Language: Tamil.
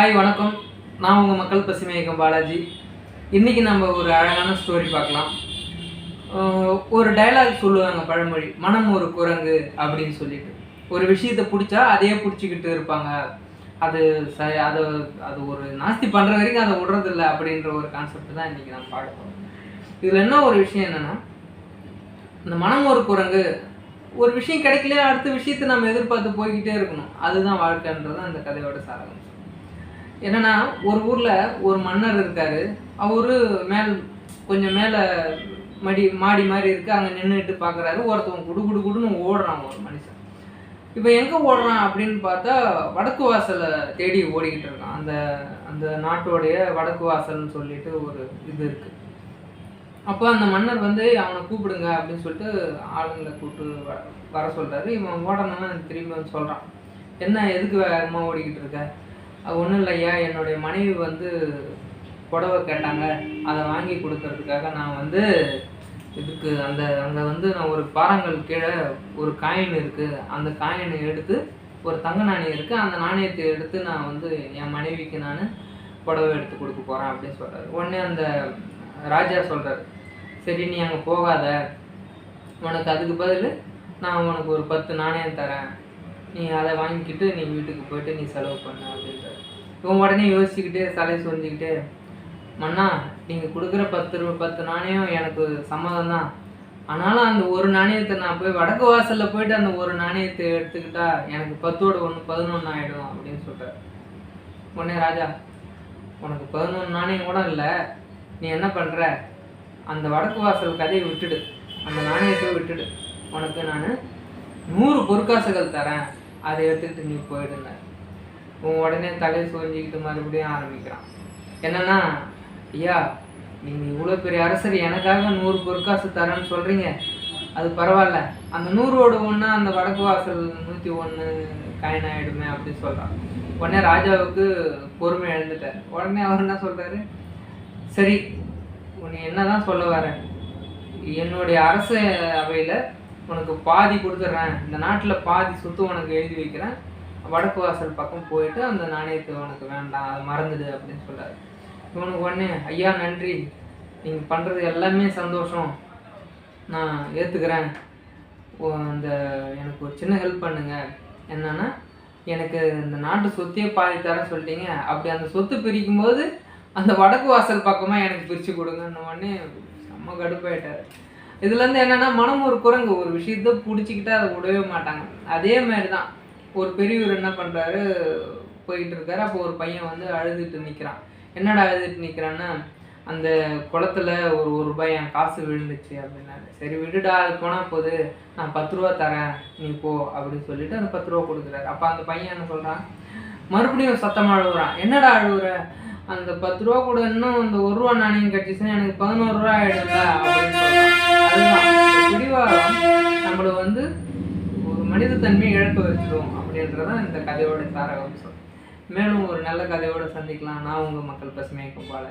ஹாய் வணக்கம். நான் உங்கள் மக்கள் பசுமை இயக்கம் பாலாஜி. இன்றைக்கி நம்ம ஒரு அழகான ஸ்டோரி பார்க்கலாம். ஒரு டயலாக் சொல்லுவாங்க பழமொழி மனம் ஒரு குரங்கு அப்படின்னு சொல்லிட்டு. ஒரு விஷயத்தை பிடிச்சா அதையே பிடிச்சிக்கிட்டு இருப்பாங்க. அது ச அதை அது ஒரு நாஸ்தி பண்ணுற வரைக்கும் அதை விடுறதில்ல அப்படின்ற ஒரு கான்செப்ட் தான் இன்றைக்கி நம்ம பார்க்க இதில் என்ன ஒரு விஷயம் என்னென்னா இந்த மனம் ஒரு குரங்கு ஒரு விஷயம் கிடைக்கல அடுத்த விஷயத்தை நம்ம எதிர்பார்த்து போய்கிட்டே இருக்கணும். அதுதான் வாழ்க்கைன்றது தான் கதையோட சாரகம் என்னென்னா ஒரு ஊரில் ஒரு மன்னர் இருக்கார். அவர் மேல் கொஞ்சம் மேலே மடி மாடி மாதிரி இருக்குது அங்கே நின்றுட்டு பார்க்குறாரு ஒருத்தவங்க குடு குடு குடுன்னு ஓடுறான் ஒரு மனுஷன். இப்போ எங்கே ஓடுறான் அப்படின்னு பார்த்தா வடக்கு வாசலை தேடி ஓடிக்கிட்டு இருக்கான். அந்த அந்த நாட்டோடைய வடக்கு வாசல்னு சொல்லிட்டு ஒரு இது இருக்குது அப்போ அந்த மன்னர் வந்து அவனை கூப்பிடுங்க அப்படின்னு சொல்லிட்டு ஆளுங்களை கூப்பிட்டு வ- வர சொல்கிறாரு இவன் ஓடணும்னு திரும்பி வந்து சொல்கிறான் என்ன எதுக்கு வேகமாக ஓடிக்கிட்டு இருக்க? ஒன்றும் இல்லையா என்னுடைய மனைவி வந்து புடவை கேட்டாங்க. அதை வாங்கி கொடுக்கறதுக்காக நான் வந்து இதுக்கு அந்த அங்கே வந்து நான் ஒரு பாறாங்கல் கீழே ஒரு காயின் இருக்குது அந்த காயினை எடுத்து ஒரு தங்க நாணயம் இருக்குது அந்த நாணயத்தை எடுத்து நான் வந்து என் மனைவிக்கு நான் புடவை எடுத்து கொடுக்க போகிறேன் அப்படின்னு சொல்கிறாரு உடனே அந்த ராஜா சொல்கிறாரு சரி நீ அங்கே போகாத. உனக்கு அதுக்கு பதில் நான் உனக்கு ஒரு பத்து நாணயம் தரேன். நீ அதை வாங்கிக்கிட்டு நீ வீட்டுக்கு போயிட்டு நீ செலவு பண்ண அப்படின்றாரு. இவன் உடனே யோசிச்சுக்கிட்டே தலை சொரிஞ்சுக்கிட்டே மண்ணா நீங்கள் கொடுக்குற பத்து ரூபா பத்து நாணயம் எனக்கு சம்மதம் தான் ஆனாலும் அந்த ஒரு நாணயத்தை நான் போய் வடக்கு வாசலில் போயிட்டு அந்த ஒரு நாணயத்தை எடுத்துக்கிட்டா எனக்கு பத்தோட ஒன்று பதினொன்று ஆகிடும் அப்படின்னு சொல்கிறார் உடனே ராஜா உனக்கு பதினொன்று நாணயம் கூட இல்லை. நீ என்ன பண்ணுற அந்த வடக்கு வாசல் கதையை விட்டுடு. அந்த நாணயத்தை விட்டுடு. உனக்கு நான் நூறு பொற்காசுகள் தரேன். அதை எடுத்துக்கிட்டு நீ போயிடுங்க. உன் உடனே தலை சொரிஞ்சிக்கிட்டு மறுபடியும் ஆரம்பிக்கிறான். என்னன்னா ஐயா நீங்கள் இவ்வளோ பெரிய அரசர் எனக்காக நூறு பொற்காசு தரேன்னு சொல்கிறீங்க அது பரவாயில்ல. அந்த நூறோடு ஒன்றா அந்த வடக்கு வாசல் நூற்றி ஒன்று காயின் ஆகிடுமே அப்படின்னு சொல்கிறான் உடனே ராஜாவுக்கு பொறுமை எழுந்துட்டார். உடனே அவர் என்ன சொல்கிறாரு சரி உன்னை என்னதான் சொல்ல வரேன். என்னுடைய அரச அவையில் உனக்கு பாதி கொடுத்துட்றேன் இந்த நாட்டில் பாதி சொத்து உனக்கு எழுதி வைக்கிறேன். வடக்கு வாசல் பக்கம் போயிட்டு அந்த நாணயத்தை உனக்கு வேண்டாம் அதை மறந்துடு அப்படின்னு சொல்றாரு. இவனுக்கு உடனே ஐயா நன்றி. நீங்கள் பண்ணுறது எல்லாமே சந்தோஷம். நான் ஏற்றுக்கிறேன் அந்த எனக்கு ஒரு சின்ன ஹெல்ப் பண்ணுங்க. என்னென்னா எனக்கு இந்த நாட்டு சொத்தையே பாதி தரேன் சொல்லிட்டீங்க. அப்படி அந்த சொத்து பிரிக்கும் போது அந்த வடக்கு வாசல் பக்கமாக எனக்கு பிரித்து கொடுங்கன்ன உடனே செம்ம கடுப்பாயிட்டார். இதுலேருந்து என்னன்னா மனம் ஒரு குரங்கு ஒரு விஷயத்த பிடிச்சிக்கிட்டு அதை விடவே மாட்டாங்க. அதே மாதிரி தான் ஒரு பெரியவர் என்ன பண்ணுறாரு போயிட்டு இருக்காரு. அப்போ ஒரு பையன் வந்து அழுதுட்டு நிற்கிறான் என்னடா அழுதுட்டு நிற்கிறான்னா அந்த குளத்துல ஒரு ஒரு ரூபாய் என் காசு விழுந்துச்சு அப்படின்னாரு. சரி விடுடா அது போனால் போது. நான் பத்து ரூபா தரேன். நீ போ அப்படின்னு சொல்லிட்டு அந்த பத்து ரூபா கொடுக்குறாரு. அப்போ அந்த பையன் என்ன சொல்கிறான் மறுபடியும் சத்தமாக அழுகுறான் என்னடா அழுகுற அந்த பத்து ரூபா கூட இன்னும் அந்த ஒரு ரூபா நாணயம் கட்டிச்சுன்னா எனக்கு பதினோரு ரூபா ஆயிடும்ல அப்படின்னு சொல்றான் அதுதான். நம்மளை வந்து ஒரு மனித தன்மையை இழக்க வச்சிடும் அப்படின்றதான் இந்த கதையோட சாரகம். மேலும் ஒரு நல்ல கதையோட சந்திக்கலாம். நான் உங்கள் மக்கள் பசுமையை பால.